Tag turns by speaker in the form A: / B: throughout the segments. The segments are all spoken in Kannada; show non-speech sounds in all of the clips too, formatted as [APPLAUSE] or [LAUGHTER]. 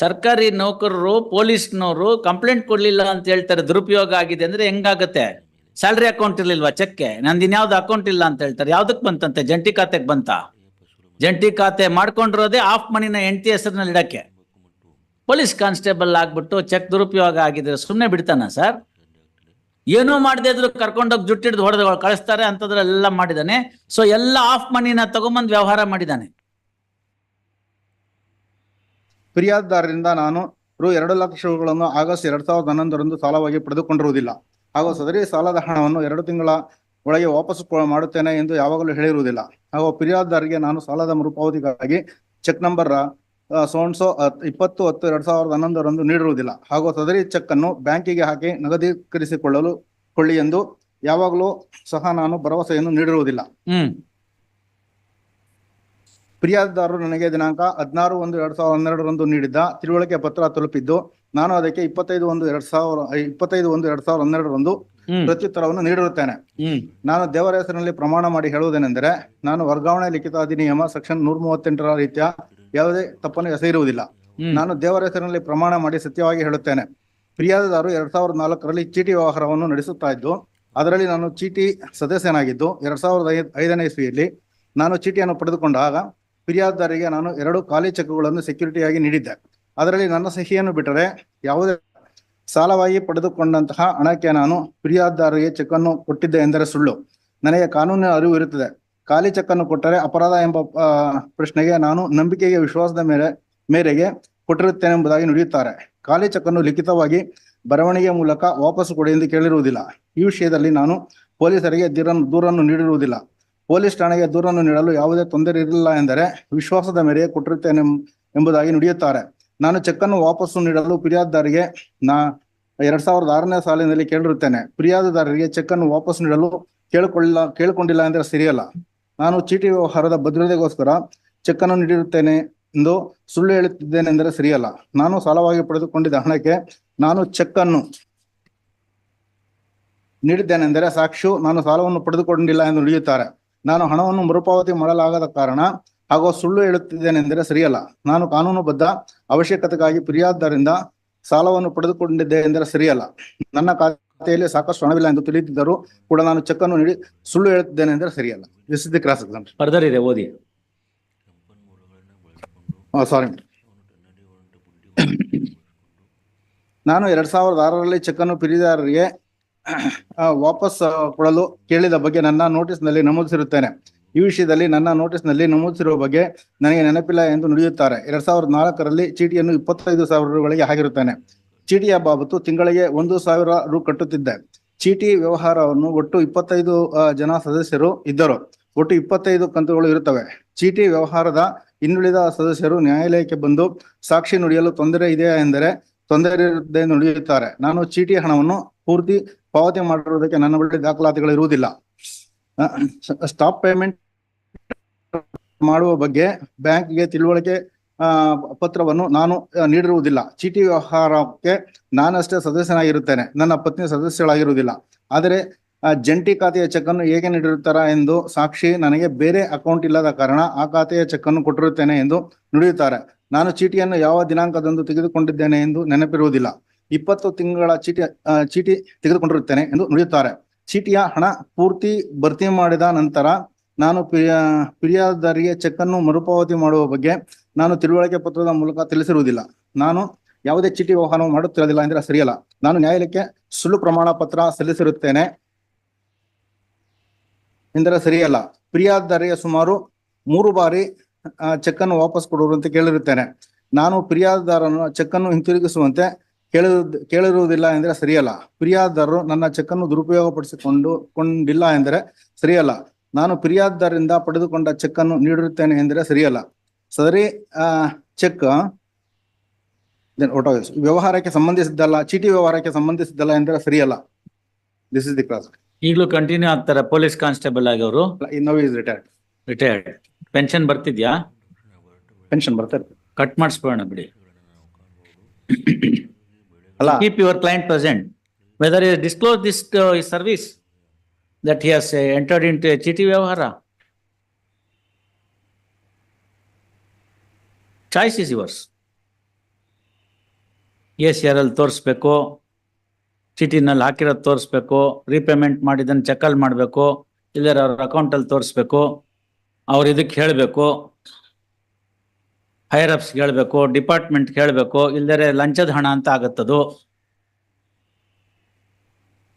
A: ಸರ್ಕಾರಿ ನೌಕರರು, ಪೊಲೀಸ್ನವರು ಕಂಪ್ಲೇಂಟ್ ಕೊಡ್ಲಿಲ್ಲ ಅಂತ ಹೇಳ್ತಾರೆ, ದುರುಪಯೋಗ ಆಗಿದೆ ಅಂದ್ರೆ ಹೆಂಗಾಗತ್ತೆ? ಸ್ಯಾಲ್ರಿ ಅಕೌಂಟ್ ಇರ್ಲಿಲ್ವಾ ಚೆಕ್ಗೆ? ನಂದು ಇನ್ಯಾವ್ದು ಅಕೌಂಟ್ ಇಲ್ಲ ಅಂತ ಹೇಳ್ತಾರೆ. ಯಾವ್ದಕ್ ಬಂತಂತೆ? ಜಂಟಿ ಖಾತೆಗೆ ಬಂತ? ಜಂಟಿ ಖಾತೆ ಮಾಡ್ಕೊಂಡಿರೋದೇ ಆಫ್ ಮನಿನ ಹೆಂಡತಿ ಹೆಸರಿನಲ್ಲಿ ಇಡಕ್ಕೆ. ಪೊಲೀಸ್ ಕಾನ್ಸ್ಟೇಬಲ್ ಆಗ್ಬಿಟ್ಟು ಚೆಕ್ ದುರುಪಯೋಗ ಆಗಿದ್ರೆ ಸುಮ್ಮನೆ ಬಿಡ್ತಾನ ಸರ್? ಏನೂ ಮಾಡದೇ ಇದ್ರು ಕರ್ಕೊಂಡೋಗಿ ಜುಟ್ಟಿಡ್ದು ಹೊಡೆದು ಕಳಿಸ್ತಾರೆ ಅಂತದ್ರಲ್ಲೆಲ್ಲ ಮಾಡಿದಾನೆ. ಸೊ ಎಲ್ಲ ಆಫ್ ಮನಿನ ತಗೊಂಬಂದು ವ್ಯವಹಾರ ಮಾಡಿದಾನೆ.
B: ಫಿರ್ಯಾದಿದಾರರಿಂದ ನಾನು ರು ಎರಡು ಲಕ್ಷ ರೂಗಳನ್ನು ಆಗಸ್ಟ್ ಎರಡ್ ಸಾವಿರದ ಹನ್ನೊಂದರಂದು ಸಾಲವಾಗಿ ಪಡೆದುಕೊಂಡಿರುವುದಿಲ್ಲ. ಹಾಗೂ ಸದರಿ ಸಾಲದ ಹಣವನ್ನು ಎರಡು ತಿಂಗಳ ಒಳಗೆ ವಾಪಸ್ ಮಾಡುತ್ತೇನೆ ಎಂದು ಯಾವಾಗಲೂ ಹೇಳಿರುವುದಿಲ್ಲ. ಹಾಗೂ ಫಿರ್ಯಾದಿದಾರರಿಗೆ ನಾನು ಸಾಲದ ಮರುಪಾವತಿಗಾಗಿ ಚೆಕ್ ನಂಬರ್ ಸೋನ್ಸೋ ಇಪ್ಪತ್ತು ಹತ್ತು ಎರಡ್ ಸಾವಿರದ ಹನ್ನೊಂದರಂದು ನೀಡಿರುವುದಿಲ್ಲ. ಹಾಗೂ ಸದರಿ ಚೆಕ್ ಅನ್ನು ಬ್ಯಾಂಕಿಗೆ ಹಾಕಿ ನಗದೀಕರಿಸಿಕೊಳ್ಳಲು ಕೊಳ್ಳಿ ಎಂದು ಯಾವಾಗಲೂ ಸಹ ನಾನು ಭರವಸೆಯನ್ನು ನೀಡಿರುವುದಿಲ್ಲ. ಫಿರ್ಯಾದಿದಾರರು ನನಗೆ ದಿನಾಂಕ ಹದಿನಾರು ಒಂದು ಎರಡ್ ಸಾವಿರದ ಹನ್ನೆರಡರಂದು ನೀಡಿದ್ದ ತಿಳುವಳಿಕೆ ಪತ್ರ ತಲುಪಿದ್ದು ನಾನು ಅದಕ್ಕೆ ಇಪ್ಪತ್ತೈದು ಒಂದು ಎರಡ್ ಸಾವಿರ ಇಪ್ಪತ್ತೈದು ಒಂದು ಎರಡ್ ಸಾವಿರದ ಹನ್ನೆರಡರಂದು ಪ್ರತ್ಯುತ್ತರವನ್ನು ನೀಡಿರುತ್ತೇನೆ. ನಾನು ದೇವರ ಹೆಸರಿನಲ್ಲಿ ಪ್ರಮಾಣ ಮಾಡಿ ಹೇಳುವುದೇನೆಂದರೆ ನಾನು ವರ್ಗಾವಣೆ ಲಿಖಿತ ಅಧಿನಿಯಮ ಸೆಕ್ಷನ್ ನೂರ ಮೂವತ್ತೆಂಟರ ರೀತಿಯ ಯಾವುದೇ ತಪ್ಪನ್ನು
A: ಎಸೆಯಿರುವುದಿಲ್ಲ.
B: ನಾನು ದೇವರ ಹೆಸರಿನಲ್ಲಿ ಪ್ರಮಾಣ ಮಾಡಿ ಸತ್ಯವಾಗಿ ಹೇಳುತ್ತೇನೆ. ಫಿರ್ಯಾದಿದಾರರು ಎರಡ್ ಸಾವಿರದ ನಾಲ್ಕರಲ್ಲಿ ಚೀಟಿ ವ್ಯವಹಾರವನ್ನು ನಡೆಸುತ್ತಾ ಇದ್ದು ಅದರಲ್ಲಿ ನಾನು ಚೀಟಿ ಸದಸ್ಯನಾಗಿದ್ದು ಎರಡ್ ಸಾವಿರದ ಐದನೇ ಇಸ್ವಿಯಲ್ಲಿ ನಾನು ಚೀಟಿಯನ್ನು ಪಡೆದುಕೊಂಡಾಗ ಫಿರ್ಯಾದಿದಾರರಿಗೆ ನಾನು ಎರಡು ಖಾಲಿ ಚೆಕ್ಗಳನ್ನು ಸೆಕ್ಯೂರಿಟಿಯಾಗಿ ನೀಡಿದ್ದೆ. ಅದರಲ್ಲಿ ನನ್ನ ಸಹಿಯನ್ನು ಬಿಟ್ಟರೆ ಯಾವುದೇ ಸಾಲವಾಗಿ ಪಡೆದುಕೊಂಡಂತಹ ಹಣಕ್ಕೆ ನಾನು ಫಿರ್ಯಾದಿದಾರರಿಗೆ ಚೆಕ್ ಅನ್ನು ಕೊಟ್ಟಿದ್ದೆ ಎಂದರೆ ಸುಳ್ಳು. ನನಗೆ ಕಾನೂನಿನ ಅರಿವು ಇರುತ್ತದೆ. ಖಾಲಿ ಚೆಕ್ ಅನ್ನು ಕೊಟ್ಟರೆ ಅಪರಾಧ ಎಂಬ ಪ್ರಶ್ನೆಗೆ ನಾನು ನಂಬಿಕೆಗೆ ವಿಶ್ವಾಸದ ಮೇಲೆ, ಮೇರೆಗೆ ಕೊಟ್ಟಿರುತ್ತೇನೆ ಎಂಬುದಾಗಿ ನುಡಿಯುತ್ತಾರೆ. ಖಾಲಿ ಚೆಕ್ ಅನ್ನು ಲಿಖಿತವಾಗಿ ಬರವಣಿಗೆ ಮೂಲಕ ವಾಪಸ್ ಕೊಡಿ ಎಂದು ಕೇಳಿರುವುದಿಲ್ಲ. ಈ ವಿಷಯದಲ್ಲಿ ನಾನು ಪೊಲೀಸರಿಗೆ ದೂರನ್ನು ನೀಡಿರುವುದಿಲ್ಲ. ಪೊಲೀಸ್ ಠಾಣೆಗೆ ದೂರನ್ನು ನೀಡಲು ಯಾವುದೇ ತೊಂದರೆ ಇರಲಿಲ್ಲ ಎಂದರೆ ವಿಶ್ವಾಸದ ಮೇರೆಗೆ ಕೊಟ್ಟಿರುತ್ತೇನೆ ಎಂಬುದಾಗಿ ನುಡಿಯುತ್ತಾರೆ. ನಾನು ಚೆಕ್ ಅನ್ನು ವಾಪಸ್ಸು ನೀಡಲು ಫಿರ್ಯಾದಿದಾರರಿಗೆ ನಾ ಎರಡ್ ಸಾವಿರದ ಆರನೇ ಸಾಲಿನಲ್ಲಿ ಕೇಳಿರುತ್ತೇನೆ. ಫಿರ್ಯಾದುದಾರರಿಗೆ ಚೆಕ್ ಅನ್ನು ವಾಪಸ್ ನೀಡಲು ಕೇಳಿಕೊಳ್ಳ ಕೇಳಿಕೊಂಡಿಲ್ಲ ಎಂದರೆ ಸರಿಯಲ್ಲ. ನಾನು ಚೀಟಿ ವ್ಯವಹಾರದ ಭದ್ರತೆಗೋಸ್ಕರ ಚೆಕ್ ಅನ್ನು ನೀಡಿರುತ್ತೇನೆ ಎಂದು ಸುಳ್ಳು ಹೇಳುತ್ತಿದ್ದೇನೆಂದರೆ ಸರಿಯಲ್ಲ. ನಾನು ಸಾಲವಾಗಿ ಪಡೆದುಕೊಂಡಿದ್ದ ಹಣಕ್ಕೆ ನಾನು ಚೆಕ್ ಅನ್ನು ನೀಡಿದ್ದೇನೆಂದರೆ ಸಾಕ್ಷು ನಾನು ಸಾಲವನ್ನು ಪಡೆದುಕೊಂಡಿಲ್ಲ ಎಂದು ನುಡಿಯುತ್ತಾರೆ. ನಾನು ಹಣವನ್ನು ಮರುಪಾವತಿ ಮಾಡಲಾಗದ ಕಾರಣ ಹಾಗೂ ಸುಳ್ಳು ಹೇಳುತ್ತಿದ್ದೇನೆಂದರೆ ಸರಿಯಲ್ಲ. ನಾನು ಕಾನೂನುಬದ್ಧ ಅವಶ್ಯಕತೆಗಾಗಿ ಫಿರ್ಯಾದಿದಾರರಿಂದ ಸಾಲವನ್ನು ಪಡೆದುಕೊಂಡಿದ್ದೆ ಎಂದರೆ ಸರಿಯಲ್ಲ. ನನ್ನ ಖಾತೆಯಲ್ಲಿ ಸಾಕಷ್ಟು ಹಣವಿಲ್ಲ ಎಂದು ತಿಳಿದಿದ್ದರೂ ಕೂಡ ನಾನು ಚೆಕ್ ಅನ್ನು ನೀಡಿ ಸುಳ್ಳು ಹೇಳುತ್ತಿದ್ದೇನೆ ಎಂದರೆ ಸರಿಯಲ್ಲ. This is the cross example
A: further ಇದೆ ಓದಿ.
B: ಸಾರಿ ನಾನು ಎರಡ್ ಸಾವಿರದ ಆರರಲ್ಲಿ ಚೆಕ್ ಅನ್ನು ಫಿರ್ಯಾದಿದಾರರಿಗೆ ಆ, ವಾಪಸ್ ಕೊಡಲು ಕೇಳಿದ ಬಗ್ಗೆ ನನ್ನ ನೋಟಿಸ್ನಲ್ಲಿ ನಮೂದಿಸಿರುತ್ತೇನೆ. ಈ ವಿಷಯದಲ್ಲಿ ನನ್ನ ನೋಟಿಸ್ನಲ್ಲಿ ನಮೂದಿಸಿರುವ ಬಗ್ಗೆ ನನಗೆ ನೆನಪಿಲ್ಲ ಎಂದು ನುಡಿಯುತ್ತಾರೆ. ಎರಡ್ ಸಾವಿರದ ನಾಲ್ಕರಲ್ಲಿ ಚೀಟಿಯನ್ನು ಇಪ್ಪತ್ತೈದು ಸಾವಿರ ರೂಗಳಿಗೆ ಆಗಿರುತ್ತೇನೆ ಚೀಟಿಯ ಬಾಬತ್ತು ತಿಂಗಳಿಗೆ ಒಂದು ಸಾವಿರ ರು ಕಟ್ಟುತ್ತಿದ್ದೆ. ಚೀಟಿ ವ್ಯವಹಾರವನ್ನು ಒಟ್ಟು ಇಪ್ಪತ್ತೈದು ಜನ ಸದಸ್ಯರು ಇದ್ದರು. ಒಟ್ಟು ಇಪ್ಪತ್ತೈದು ಕಂತುಗಳು ಇರುತ್ತವೆ. ಚೀಟಿ ವ್ಯವಹಾರದ ಇನ್ನುಳಿದ ಸದಸ್ಯರು ನ್ಯಾಯಾಲಯಕ್ಕೆ ಬಂದು ಸಾಕ್ಷಿ ನುಡಿಯಲು ತೊಂದರೆ ಇದೆಯಾ ಎಂದರೆ ತೊಂದರೆ ಇರುತ್ತದೆ ಎಂದು ನುಡಿಯುತ್ತಾರೆ. ನಾನು ಚೀಟಿ ಹಣವನ್ನು ಪೂರ್ತಿ ಪಾವತಿ ಮಾಡಿರೋದಕ್ಕೆ ನನ್ನ ಬಳಿ ದಾಖಲಾತಿಗಳು ಇರುವುದಿಲ್ಲ. ಸ್ಟಾಪ್ ಪೇಮೆಂಟ್ ಮಾಡುವ ಬಗ್ಗೆ ಬ್ಯಾಂಕ್ಗೆ ತಿಳುವಳಿಕೆ ಪತ್ರವನ್ನು ನಾನು ನೀಡಿರುವುದಿಲ್ಲ. ಚೀಟಿ ವ್ಯವಹಾರಕ್ಕೆ ನಾನಷ್ಟೇ ಸದಸ್ಯನಾಗಿರುತ್ತೇನೆ. ನನ್ನ ಪತ್ನಿ ಸದಸ್ಯಳಾಗಿರುವುದಿಲ್ಲ. ಆದರೆ ಜಂಟಿ ಖಾತೆಯ ಚೆಕ್ ಅನ್ನು ಹೇಗೆ ನೀಡಿರುತ್ತಾರ ಎಂದು ಸಾಕ್ಷಿ ನನಗೆ ಬೇರೆ ಅಕೌಂಟ್ ಇಲ್ಲದ ಕಾರಣ ಆ ಖಾತೆಯ ಚೆಕ್ ಅನ್ನು ಕೊಟ್ಟಿರುತ್ತೇನೆ ಎಂದು ನುಡಿಯುತ್ತಾರೆ. ನಾನು ಚೀಟಿಯನ್ನು ಯಾವ ದಿನಾಂಕದಂದು ತೆಗೆದುಕೊಂಡಿದ್ದೇನೆ ಎಂದು ನೆನಪಿರುವುದಿಲ್ಲ. ಇಪ್ಪತ್ತು ತಿಂಗಳ ಚೀಟಿ ಚೀಟಿ ತೆಗೆದುಕೊಂಡಿರುತ್ತೇನೆ ಎಂದು ನುಡಿಯುತ್ತಾರೆ. ಚೀಟಿಯ ಹಣ ಪೂರ್ತಿ ಭರ್ತಿ ಮಾಡಿದ ನಂತರ ನಾನು ಫಿರ್ಯಾ ಫಿರ್ಯಾದಿದಾರರಿಗೆ ಚೆಕ್ ಅನ್ನು ಮರುಪಾವತಿ ಮಾಡುವ ಬಗ್ಗೆ ನಾನು ತಿಳುವಳಿಕೆ ಪತ್ರದ ಮೂಲಕ ತಿಳಿಸಿರುವುದಿಲ್ಲ. ನಾನು ಯಾವುದೇ ಚೀಟಿ ವ್ಯವಹಾರ ಮಾಡುತ್ತಿರೋದಿಲ್ಲ ಎಂದರೆ ಸರಿಯಲ್ಲ. ನಾನು ನ್ಯಾಯಾಲಯಕ್ಕೆ ಸುಳ್ಳು ಪ್ರಮಾಣ ಪತ್ರ ಸಲ್ಲಿಸಿರುತ್ತೇನೆ ಎಂದರೆ ಸರಿಯಲ್ಲ. ಪಿರಿಯಾದಾರಿಯ ಸುಮಾರು ಮೂರು ಬಾರಿ ಚೆಕ್ ಅನ್ನು ವಾಪಸ್ ಕೊಡುವಂತೆ ಕೇಳಿರುತ್ತೇನೆ. ನಾನು ಪಿರಿಯಾದಾರನ ಚೆಕ್ ಅನ್ನು ಹಿಂತಿರುಗಿಸುವಂತೆ ಕೇಳಿರುವುದು ಕೇಳಿರುವುದಿಲ್ಲ ಎಂದರೆ ಸರಿಯಲ್ಲ. ಪ್ರಿಯಾದರು ನನ್ನ ಚೆಕ್ ಅನ್ನು ದುರುಪಯೋಗಪಡಿಸಿಕೊಂಡು ಕೊಂಡಿಲ್ಲ ಎಂದರೆ ಸರಿಯಲ್ಲ. ನಾನು ಪ್ರಿಯಾದರಿಂದ ಪಡೆದುಕೊಂಡ ಚೆಕ್ ಅನ್ನು ನೀಡಿರುತ್ತೇನೆ ಎಂದರೆ ಸರಿಯಲ್ಲ. ಸರಿ ಆ ಚೆಕ್ ವ್ಯವಹಾರಕ್ಕೆ ಸಂಬಂಧಿಸಿದ್ದಲ್ಲ ಚೀಟಿ ವ್ಯವಹಾರಕ್ಕೆ ಸಂಬಂಧಿಸಿದ್ದಲ್ಲ ಎಂದರೆ ಸರಿಯಲ್ಲ. ದಿಸ್ ಇಸ್ ದಿ ಕ್ಲಾಸ್
A: ಈಗಲೂ ಕಂಟಿನ್ಯೂ ಆಗ್ತಾರೆ ಪೊಲೀಸ್ ಕಾನ್ಸ್ಟೇಬಲ್ ಆಗಿ ಅವರು
B: ಇಸ್ ರಿಟೈರ್ಡ್
A: ರಿಟೈರ್ಡ್ ಪೆನ್ಷನ್ ಬರ್ತಿದ್ಯಾ?
B: ಪೆನ್ಷನ್ ಬರ್ತಾರೆ
A: ಕಟ್ ಮಾಡಿಸ್ಬೋಣ ಬಿಡಿ.
B: ಅಲ್ಲ.
A: Whether he has disclosed this to his service, that he has uh, entered into a chiti vyavahara. Choice is yours. A C R ಅಲ್ಲಿ ತೋರಿಸ್ಬೇಕು ಚೀಟಿನಲ್ಲಿ ಹಾಕಿರೋದು ತೋರಿಸ್ಬೇಕು ರೀಪೇಮೆಂಟ್ ಮಾಡಿದ್ದನ್ನು ಚೆಕಲ್ಲಿ ಮಾಡಬೇಕು ಇಲ್ಲರ ಅವ್ರ ಅಕೌಂಟಲ್ಲಿ ತೋರಿಸ್ಬೇಕು ಅವ್ರ ಇದಕ್ಕೆ ಹೇಳಬೇಕು ಹೈಯರ್ ಅಪ್ಸ್ ಹೇಳ್ಬೇಕು ಡಿಪಾರ್ಟ್ಮೆಂಟ್ ಹೇಳಬೇಕು ಇಲ್ದರೆ ಲಂಚದ ಹಣ ಅಂತ ಆಗತ್ತದು.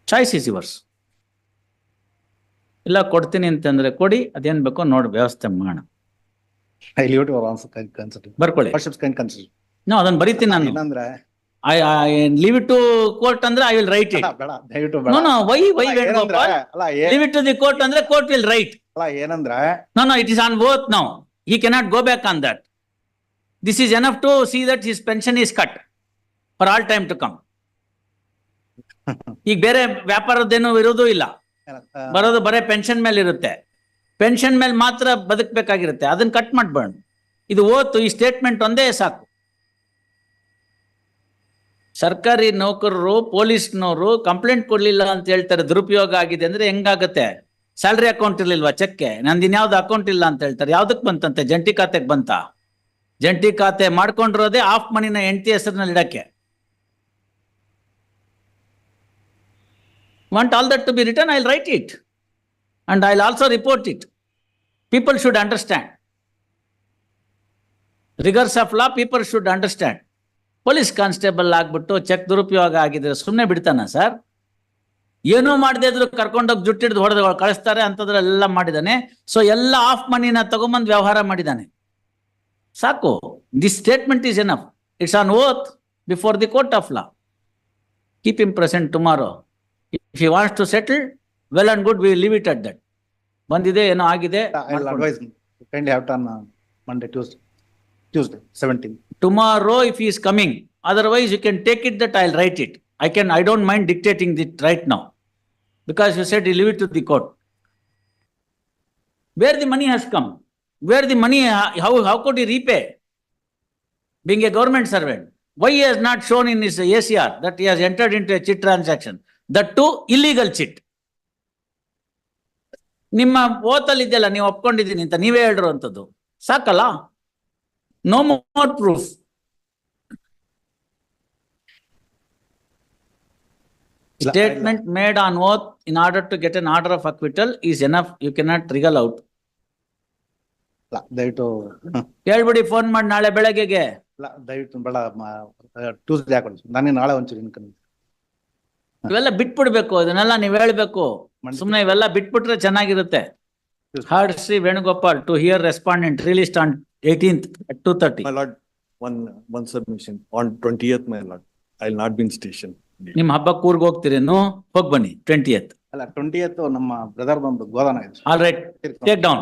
A: ಚಾಯ್ಸ್ ಇಸ್ ಯುವರ್ಸ್ ಇಲ್ಲ ಕೊಡ್ತೀನಿ ಅಂತಂದ್ರೆ ಕೊಡಿ ಅದೇನ್ ಬೇಕೋ ನೋಡಿ ವ್ಯವಸ್ಥೆ ಮಾಡೋಣ. ಬರ್ಕೊಳ್ಳಿ. ನೋ ಅದನ್ನ ಬರೀತೀನಿ ನಾನು. I leave it to court ಅಂದ್ರೆ I will write it no no why why Venugopal? Leave it to the court ಅಂದ್ರೆ ಕೋರ್ಟ್ ವಿಲ್ ರೈಟ್
B: ಅಲ್ಲ ಏನಂದ್ರೆ?
A: No, no, it is on both now. He cannot go back on that. This is enough to see that his pension is cut for all time to come. [LAUGHS] ಈಗ ಬೇರೆ ವ್ಯಾಪಾರದ್ದೇನು ಇರೋದು ಇಲ್ಲ. ಬರೋದು ಬರೇ ಪೆನ್ಷನ್ ಮೇಲೆ ಇರುತ್ತೆ. ಪೆನ್ಷನ್ ಮೇಲೆ ಮಾತ್ರ ಬದುಕಬೇಕಾಗಿರುತ್ತೆ. ಅದನ್ನ ಕಟ್ ಮಾಡ್ಬಾರ್ದು. ಇದು ಓತು ಈ ಸ್ಟೇಟ್ಮೆಂಟ್ ಒಂದೇ ಸಾಕು. ಸರ್ಕಾರಿ ನೌಕರರು ಪೊಲೀಸ್ನವರು ಕಂಪ್ಲೇಂಟ್ ಕೊಡ್ಲಿಲ್ಲ ಅಂತ ಹೇಳ್ತಾರೆ ದುರುಪಯೋಗ ಆಗಿದೆ ಅಂದ್ರೆ ಹೆಂಗಾಗತ್ತೆ? ಸ್ಯಾಲ್ರಿ ಅಕೌಂಟ್ ಇರ್ಲಿಲ್ವಾ ಚೆಕ್ಗೆ? ನಂದು ಇನ್ಯಾವ್ದು ಅಕೌಂಟ್ ಇಲ್ಲ ಅಂತ ಹೇಳ್ತಾರೆ. ಯಾವ್ದಕ್ ಬಂತಂತೆ? ಜಂಟಿ ಖಾತೆಗೆ ಬಂತ? ಜಂಟಿ ಖಾತೆ ಮಾಡ್ಕೊಂಡಿರೋದೇ ಆಫ್ ಮನಿನ ಹೆಂಡತಿ ಹೆಸರಿನಲ್ಲಿ ಇಡಕ್ಕೆ. Want all that to be return I write it and I also report it people should understand rigours of law people should understand police constable ಆಗ್ಬಿಟ್ಟು ಚೆಕ್ ದುರುಪಯೋಗ ಆಗಿದ್ರೆ ಸುಮ್ಮನೆ ಬಿಡ್ತಾನ ಸರ್ ಏನೂ ಮಾಡದೇ ಇದ್ರು ಕರ್ಕೊಂಡೋಗಿ ಜುಟ್ಟಿಡ್ದು ಹೊಡೆದು ಕಳಿಸ್ತಾರೆ ಅಂತದ್ರೆಲ್ಲ ಮಾಡಿದಾನೆ. ಸೊ ಎಲ್ಲ ಆಫ್ ಮನಿನ ತಗೊಂಬಂದು ವ್ಯವಹಾರ ಮಾಡಿದಾನೆ. ಸಾಕು. This statement is enough it's on oath before the court of law keep him present tomorrow if you wants to settle well and good we leave it at that ಬಂದಿದೆ ಏನೋ ಆಗಿದೆ
B: I'll advise kindly have it on uh, Monday, Tuesday, Tuesday, seventeen.
A: Tomorrow if is coming otherwise you can take it that I write it I can I don't mind dictating it right now because you set you leave it to the court where the money has come where the money how how could you repay being a government servant, why he has not shown in his ACR that he has entered into a chit transaction? That too illegal chit. ನಿಮ್ಮ ಓತಲ್ಲಿ ಇದೆಯಲ್ಲ ನೀವು ಒಪ್ಕೊಂಡಿದ್ದೀನಿ ಅಂತ ನೀವೇ ಹೇಳಿರುವಂಥದ್ದು ಸಾಕಲ್ಲ? ನೋ ಮೋರ್ ಪ್ರೂಫ್
B: ಇಲ್ಲ,
A: statement made on oath in order to get an order of acquittal is enough you cannot wriggle out
B: ಇಲ್ಲ, ದಯವಿಟ್ಟು ಕೇಳ್ಬಿಡಿ
A: ಹೇಳ್ಬಿಡಿ ಫೋನ್ ಮಾಡಿ ನಾಳೆ ಬೆಳಗ್ಗೆಗೆ.
B: ಇಲ್ಲ, ದಯವಿಟ್ಟು ಬೇಡ ಟ್ಯೂಸ್ಡೇ ಹಾಕೊಳ್ಳಿ ನಾನೇ ನಾಳೆ ಒಂಚೂರು ಇನ್ಕಮ್
A: ಇವೆಲ್ಲ ಬಿಟ್ಬಿಡ್ಬೇಕು ಅದನ್ನೆಲ್ಲ ನೀವ್ ಹೇಳ್ಬೇಕು. ಸುಮ್ನೆ ಇವೆಲ್ಲ ಬಿಟ್ಬಿಟ್ರೆ ಚೆನ್ನಾಗಿರುತ್ತೆ. Heard Shri Venugopal to hear respondent released on eighteenth two thirty
C: My lord, one, one submission. On twentieth, my lord, I'll not be in station.
A: ನಿಮ್ ಹಬ್ಬಕ್ಕೆ ಊರ್ಗ್ ಹೋಗ್ತೀರೇನು ಹೋಗ್ ಬನ್ನಿ ಟ್ವೆಂಟಿಯತ್
B: ಅಲ್ಲ ಟ್ವೆಂಟಿ ನಮ್ಮ ಬ್ರದರ್ ಬಂದು ಗೋದಾನ
A: all right take down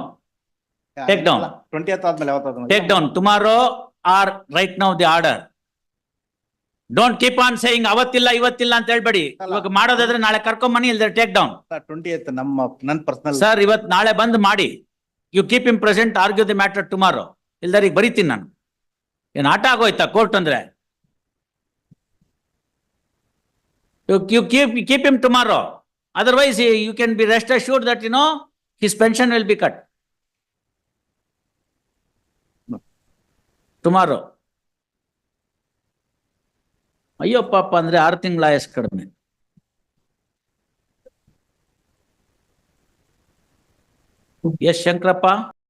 A: take
B: down ಆದ್ಮೇಲೆ
A: take down tomorrow or right now the order don't keep on saying ಅವತ್ತಿಲ್ಲ ಇವತ್ತಿಲ್ಲ ಅಂತ ಹೇಳ್ಬೇಡಿ.
B: ಅಲ್ಲ.
A: ಇವಾಗ ಮಾಡೋದಾದ್ರೆ ನಾಳೆ ಕರ್ಕೊಂಬನ್ನಿ ಇಲ್ದ್ರೆ ಟೇಕ್ ಡೌನ್
B: ಟ್ವೆಂಟಿ ನಮ್ಮ ನನ್ ಪರ್ಸನಲ್
A: ಸರ್ ಇವತ್ ನಾಳೆ ಬಂದ್ ಮಾಡಿ. You keep him present argue the matter tomorrow ಇಲ್ದಾರ ಈಗ ಬರೀತೀನಿ ನಾನು. ಏನ್ ಆಟ ಆಗೋಯ್ತಾ ಕೋರ್ಟ್ ಅಂದ್ರೆ? You keep keep him tomorrow otherwise you can be rest assure that you know his pension will be cut tomorrow ಅಯ್ಯೋ ಪಾಪ ಅಂದ್ರೆ ಆರು ತಿಂಗಳ ಆಯಸ್ ಕಡಿಮೆ. ಎಸ್ ಶಂಕರಪ್ಪ?